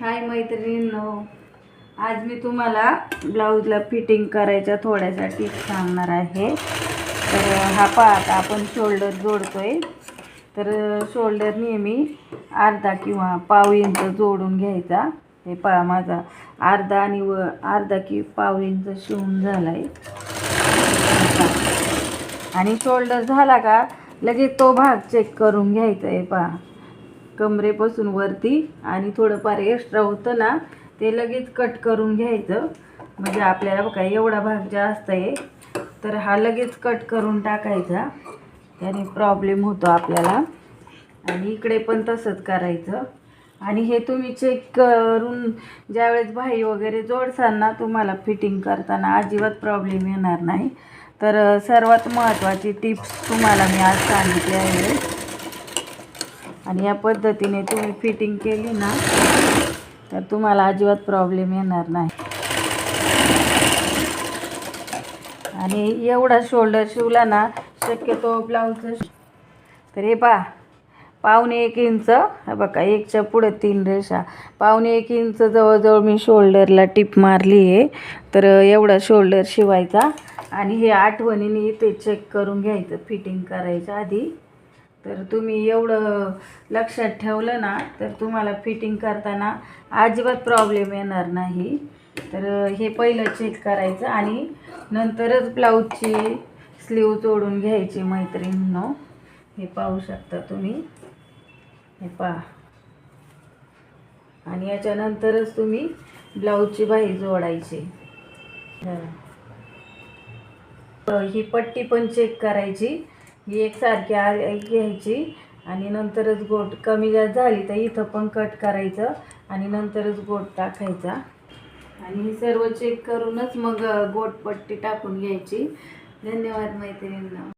हाय मैत्रिणींनो आज मी तुम्हाला ब्लाऊजला फिटिंग करायच्या थोड्याशा टिप्स सांगणार आहे. तर हा पहा आपण शोल्डर जोडतो आहे तर शोल्डर नेहमी अर्धा किंवा पाव इंच जोडून घ्यायचा. हे पहा माझा अर्धा आणि व अर्धा कि पाव इंच शिवून झाला आहे आणि शोल्डर झाला का लगेच तो भाग चेक करून घ्यायचा आहे पहा. कमरेपासून वरती आणि थोडंफार एक्स्ट्रा होतं ना ते लगेच कट करून घ्यायचं. म्हणजे आपल्याला बघा एवढा भाग जास्त आहे. तर हा लगेच कट करून टाकायचा. त्याने प्रॉब्लेम होतो आपल्याला. आणि इकडे पण तसंच करायचं. आणि हे तुम्ही चेक करून ज्यावेळेस भाई वगैरे जोडसाल ना तुम्हाला फिटिंग करताना अजिबात प्रॉब्लेम येणार नाही. तर सर्वात महत्त्वाची टिप्स तुम्हाला मी आज सांगितली आहे. आणि या पद्धतीने तुम्ही फिटिंग केली ना तर तुम्हाला अजिबात प्रॉब्लेम येणार नाही. आणि एवढा शोल्डर शिवला ना शक्यतो ब्लाऊज तर हे पा पावणे एक इंच बघा एकच्या पुढं तीन रेषा. पावणे एक इंच जवळजवळ मी शोल्डरला टिप मारली आहे. तर एवढा शोल्डर शिवायचा. आणि हे आठवणीने इथे चेक करून घ्यायचं फिटिंग करायच्या आधी. तर तुम्ही एवढं लक्षात ठेवलं ना तर तुम्हाला फिटिंग करताना अजिबात प्रॉब्लेम येणार नाही. तर हे पहिलं चेक करायचं आणि नंतरच ब्लाऊजची स्लीव जोडून घ्यायची मैत्रिणींनो. हे पाहू शकता तुम्ही. हे पहा. आणि याच्यानंतरच तुम्ही ब्लाऊजची बाही जोडायची. ही पट्टी पण चेक करायची. ही एकसारखी आ- घ्यायची. आणि नंतरच गोट कमी जास्त झाली तर इथं पण कट करायचं. आणि नंतरच गोट टाकायचा. आणि हे सर्व चेक करूनच मग गोट पट्टी टाकून घ्यायची. धन्यवाद मैत्रिणींना.